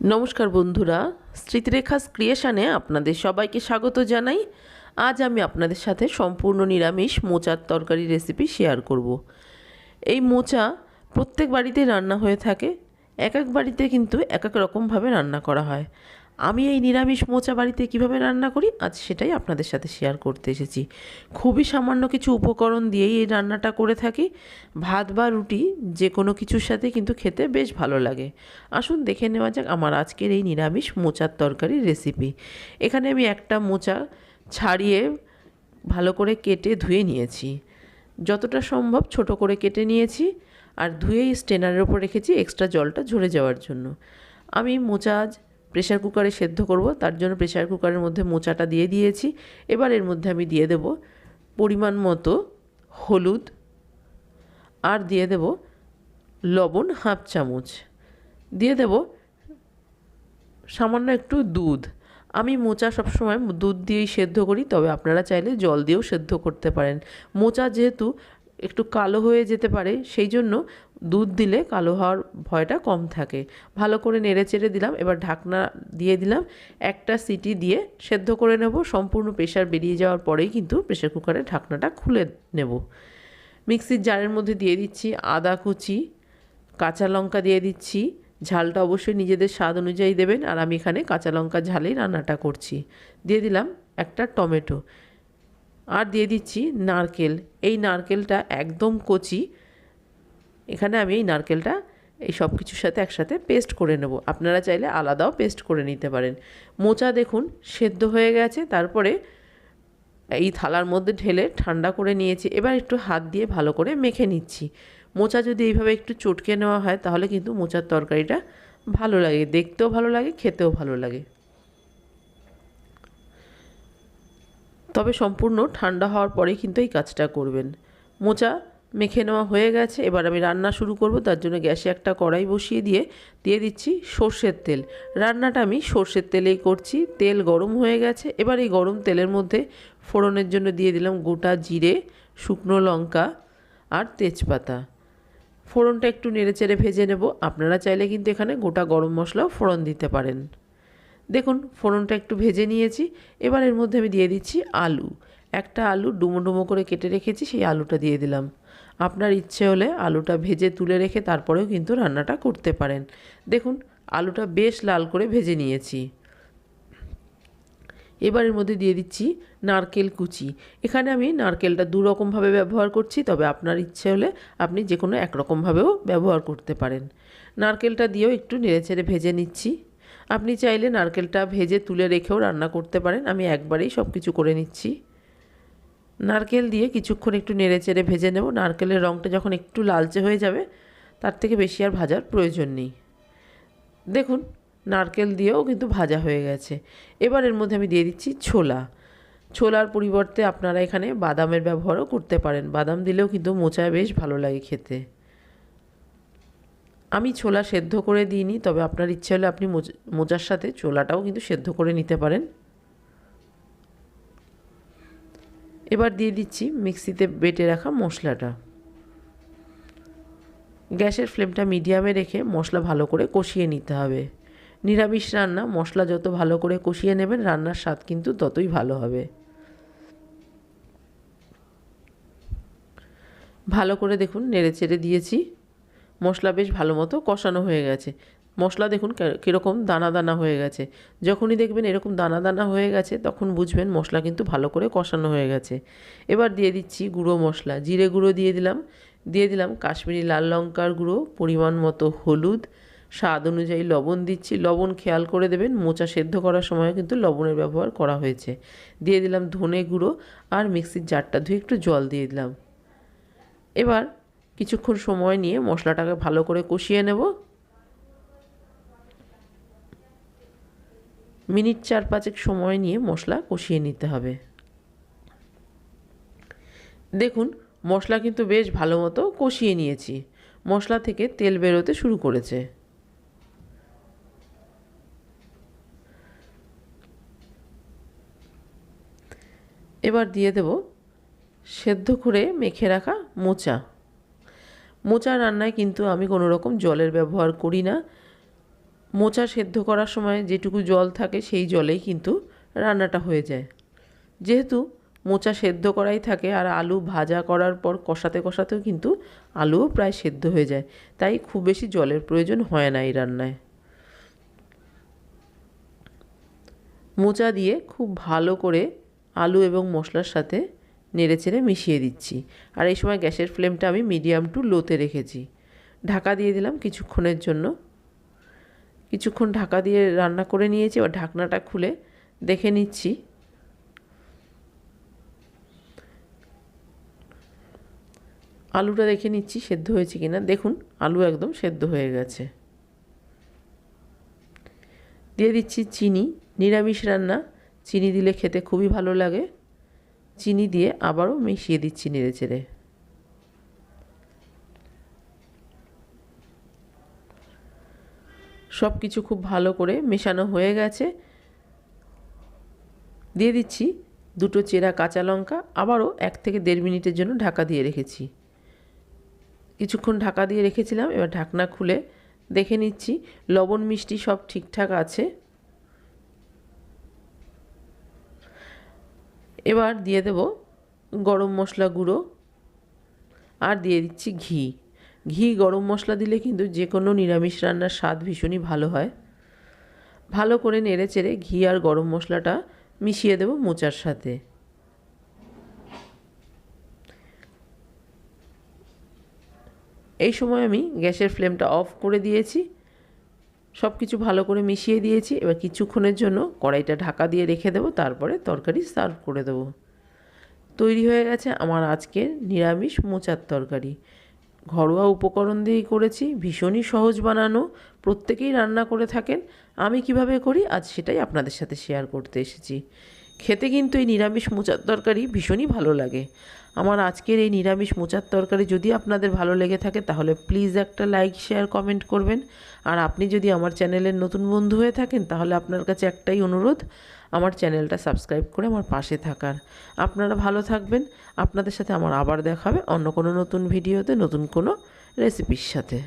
নমস্কার বন্ধুরা, স্মৃতিরেখাস ক্রিয়েশনে আপনাদের সবাইকে স্বাগত জানাই আজ আমি আপনাদের সাথে সম্পূর্ণ নিরামিষ মোচার তরকারি রেসিপি শেয়ার করব। এই মোচা প্রত্যেক বাড়িতে রান্না হয়ে থাকে এক এক বাড়িতে কিন্তু এক এক রকমভাবে রান্না করা হয় আমি এই নিরামিষ মোচা বাড়িতে কীভাবে রান্না করি? আজ সেটাই আপনাদের সাথে শেয়ার করতে এসেছি। খুবই সামান্য কিছু উপকরণ দিয়েই এই রান্নাটা করে থাকি। ভাত বা রুটি যে কোনো কিছুর সাথে কিন্তু খেতে বেশ ভালো লাগে। আসুন দেখে নেওয়া যাক আমার আজকের এই নিরামিষ মোচার তরকারির রেসিপি এখানে আমি একটা মোচা ছাড়িয়ে ভালো করে কেটে ধুয়ে নিয়েছি। যতটা সম্ভব ছোট করে কেটে নিয়েছি আর ধুয়েই স্টেনারের ওপর রেখেছি এক্সট্রা জলটা ঝরে যাওয়ার জন্য। আমি মোচা প্রেশার কুকারে সেদ্ধ করব, তার জন্য প্রেশার কুকারের মধ্যে মোচাটা দিয়ে দিয়েছি। এবার এর মধ্যে আমি দিয়ে দেব পরিমাণ মতো হলুদ আর দিয়ে দেব লবণ হাফ চামচ। দিয়ে দেব সামান্য একটু দুধ। আমি মোচা সবসময় দুধ দিয়েই সেদ্ধ করি, তবে আপনারা চাইলে জল দিয়েও সেদ্ধ করতে পারেন। মোচা যেহেতু একটু কালো হয়ে যেতে পারে, সেই জন্য দুধ দিলে কালো হওয়ার ভয়টা কম থাকে। ভালো করে নেড়ে চেড়ে দিলাম, এবার ঢাকনা দিয়ে দিলাম, একটা সিটি দিয়ে সেদ্ধ করে নেব। সম্পূর্ণ প্রেশার বেরিয়ে যাওয়ার পরেই কিন্তু প্রেশার কুকারের ঢাকনাটা খুলে নেব। মিক্সির জারের মধ্যে দিয়ে দিচ্ছি আদা কুচি, কাঁচা লঙ্কা দিয়ে দিচ্ছি। ঝালটা অবশ্যই নিজেদের স্বাদ অনুযায়ী দেবেন, আর আমি এখানে কাঁচা লঙ্কা ঝালেই রান্নাটা করছি। দিয়ে দিলাম একটা টমেটো। আর দিয়ে দিচ্ছি নারকেল। এই নারকেলটা একদম কচি। এখানে আমি এই নারকেলটা, এই সব কিছুর সাথে একসাথে পেস্ট করে নেব। আপনারা চাইলে আলাদাও পেস্ট করে নিতে পারেন। মোচা দেখুন, সেদ্ধ হয়ে গেছে। তারপরে এই থালার মধ্যে ঢেলে ঠান্ডা করে নিয়েছি। এবার একটু হাত দিয়ে ভালো করে মেখে নিচ্ছি। মোচা যদি এইভাবে একটু চটকে নেওয়া হয়, তাহলে কিন্তু মোচার তরকারিটা ভালো লাগে। দেখতেও ভালো লাগে, খেতেও ভালো লাগে। তবে সম্পূর্ণ ঠান্ডা হওয়ার পরেই কিন্তু এই কাজটা করবেন। মোচা মেখে নেওয়া হয়ে গেছে, এবার আমি রান্না শুরু করব। তার জন্য গ্যাসে একটা কড়াই বসিয়ে দিয়ে দিয়ে দিচ্ছি সর্ষের তেল। রান্নাটা আমি সর্ষের তেলেই করছি। তেল গরম হয়ে গেছে। এবার এই গরম তেলের মধ্যে ফোড়নের জন্য দিয়ে দিলাম গোটা জিরে, শুকনো লঙ্কা আর তেজপাতা। ফোড়নটা একটু নেড়েচেড়ে ভেজে নেব। আপনারা চাইলে কিন্তু এখানে গোটা গরম মশলাও ফোড়ন দিতে পারেন। দেখুন, ফোড়নটা একটু ভেজে নিয়েছি। এবার এর মধ্যে আমি দিয়ে দিচ্ছি আলু। একটা আলু ডুমো ডুমো করে কেটে রেখেছি, সেই আলুটা দিয়ে দিলাম। আপনার ইচ্ছে হলে আলুটা ভেজে তুলে রেখে তারপরেও কিন্তু রান্নাটা করতে পারেন। দেখুন, আলুটা বেশ লাল করে ভেজে নিয়েছি। এবার এর মধ্যে দিয়ে দিচ্ছি নারকেল কুচি। এখানে আমি নারকেলটা দুরকমভাবে ব্যবহার করছি, তবে আপনার ইচ্ছে হলে আপনি যে কোনো একরকমভাবেও ব্যবহার করতে পারেন। নারকেলটা দিয়েও একটু নেড়েচেড়ে ভেজে নিচ্ছি। আপনি চাইলে নারকেলটা ভেজে তুলে রেখেও রান্না করতে পারেন। আমি একবারেই সব কিছু করে নিচ্ছি। নারকেল দিয়ে কিছুক্ষণ একটু নেড়ে চেড়ে ভেজে নেব। নারকেলের রঙটা যখন একটু লালচে হয়ে যাবে, তার থেকে বেশি আর ভাজার প্রয়োজন নেই। দেখুন, নারকেল দিয়েও কিন্তু ভাজা হয়ে গেছে। এবার এর মধ্যে আমি দিয়ে দিচ্ছি ছোলা। ছোলার পরিবর্তে আপনারা এখানে বাদামের ব্যবহারও করতে পারেন। বাদাম দিলেও কিন্তু মোচায় বেশ ভালো লাগে খেতে। আমি ছোলা সেদ্ধ করে দিইনি, তবে আপনার ইচ্ছে হলে আপনি মোজার সাথে ছোলাটাও কিন্তু সেদ্ধ করে নিতে পারেন। এবার দিয়ে দিচ্ছি মিক্সিতে বেটে রাখা মশলাটা। গ্যাসের ফ্লেমটা মিডিয়ামে রেখে মশলা ভালো করে কষিয়ে নিতে হবে। নিরামিষ রান্না, মশলা যত ভালো করে কষিয়ে নেবেন, রান্নার স্বাদ কিন্তু ততই ভালো হবে। ভালো করে দেখুন নেড়ে চেড়ে দিয়েছি। মশলা বেশ ভালো মতো কষানো হয়ে গেছে। মশলা দেখুন কীরকম দানা দানা হয়ে গেছে। যখনই দেখবেন এরকম দানা দানা হয়ে গেছে, তখন বুঝবেন মশলা কিন্তু ভালো করে কষানো হয়ে গেছে। এবার দিয়ে দিচ্ছি গুঁড়ো মশলা। জিরে গুঁড়ো দিয়ে দিলাম। দিয়ে দিলাম কাশ্মীরি লাল লঙ্কার গুঁড়ো, পরিমাণ মতো হলুদ, স্বাদ অনুযায়ী লবণ দিচ্ছি। লবণ খেয়াল করে দেবেন, মোচা সেদ্ধ করার সময় কিন্তু লবণের ব্যবহার করা হয়েছে। দিয়ে দিলাম ধনে গুঁড়ো আর মিক্সির জারটা ধুয়ে একটু জল দিয়ে দিলাম। এবার কিছুক্ষণ সময় নিয়ে মশলাটাকে ভালো করে কষিয়ে নেব। মিনিট চার পাঁচেক সময় নিয়ে মশলা কষিয়ে নিতে হবে। দেখুন, মশলা কিন্তু বেশ ভালো মতো কষিয়ে নিয়েছি। মশলা থেকে তেল বেরোতে শুরু করেছে। এবার দিয়ে দেব সেদ্ধ করে মেখে রাখা মোচা। মোচা রান্নায় কিন্তু আমি কোনো রকম জলের ব্যবহার করি না। মোচা সেদ্ধ করার সময় যেটুকু জল থাকে সেই জলেই কিন্তু রান্নাটা হয়ে যায়। যেহেতু মোচা সেদ্ধ করাই থাকে আর আলু ভাজা করার পর কষাতে কষাতেও কিন্তু আলুও প্রায় সেদ্ধ হয়ে যায়, তাই খুব বেশি জলের প্রয়োজন হয় না এই রান্নায়। মোচা দিয়ে খুব ভালো করে আলু এবং মশলার সাথে নেড়েচেড়ে মিশিয়ে দিচ্ছি। আর এই সময় গ্যাসের ফ্লেমটা আমি মিডিয়াম টু লোতে রেখেছি। ঢাকা দিয়ে দিলাম কিছুক্ষণের জন্য। কিছুক্ষণ ঢাকা দিয়ে রান্না করে নিয়েছি, এবার ঢাকনাটা খুলে দেখে নিচ্ছি। আলুটা দেখে নিচ্ছি সেদ্ধ হয়েছে কিনা। দেখুন, আলু একদম সেদ্ধ হয়ে গেছে। দিয়ে দিচ্ছি চিনি। নিরামিষ রান্না। চিনি দিলে খেতে খুবই ভালো লাগে। চিনি দিয়ে আবারও মিশিয়ে দিচ্ছি নেড়ে চেড়ে। সব কিছু খুব ভালো করে মেশানো হয়ে গেছে। দিয়ে দিচ্ছি দুটো চেরা কাঁচা লঙ্কা, আবারও এক থেকে দেড় মিনিটের জন্য ঢাকা দিয়ে রেখেছি। কিছুক্ষণ ঢাকা দিয়ে রেখেছিলাম, এবার ঢাকনা খুলে দেখে নিচ্ছি, লবণ মিষ্টি সব ঠিকঠাক আছে। এবার দিয়ে দেব গরম মশলা গুঁড়ো আর দিয়ে দিচ্ছি ঘি। ঘি গরম মশলা দিলে কিন্তু যে কোনো নিরামিষ রান্নার স্বাদ ভীষণই ভালো হয়। ভালো করে নেড়ে চেড়ে ঘি আর গরম মশলাটা মিশিয়ে দেব মোচার সাথে। এই সময় আমি গ্যাসের ফ্লেমটা অফ করে দিয়েছি। সব কিছু ভালো করে মিশিয়ে দিয়েছি। এবার কিছুক্ষণের জন্য কড়াইটা ঢাকা দিয়ে রেখে দেবো, তারপরে তরকারি সার্ভ করে দেবো। তৈরি হয়ে গেছে আমার আজকের নিরামিষ মোচার তরকারি। ঘরোয়া উপকরণ দিয়েই করেছি, ভীষণই সহজ বানানো, প্রত্যেকেই রান্না করে থাকেন। আমি কীভাবে করি, আজ সেটাই আপনাদের সাথে শেয়ার করতে এসেছি। খেতে কিন্তু এই নিরামিষ মোচার তরকারি ভীষণই ভালো লাগে। আমার আজকের এই নিরামিষ মোচার তরকারি যদি আপনাদের ভালো লেগে থাকে, তাহলে প্লিজ একটা লাইক শেয়ার কমেন্ট করবেন। আর আপনি যদি আমার চ্যানেলের নতুন বন্ধু হয়ে থাকেন, তাহলে আপনার কাছে একটাই অনুরোধ, আমার চ্যানেলটা সাবস্ক্রাইব করে আমার পাশে থাকার। আপনারা ভালো থাকবেন। আপনাদের সাথে আমার আবার দেখাবে অন্য কোনো নতুন ভিডিওতে নতুন কোনো রেসিপির সাথে।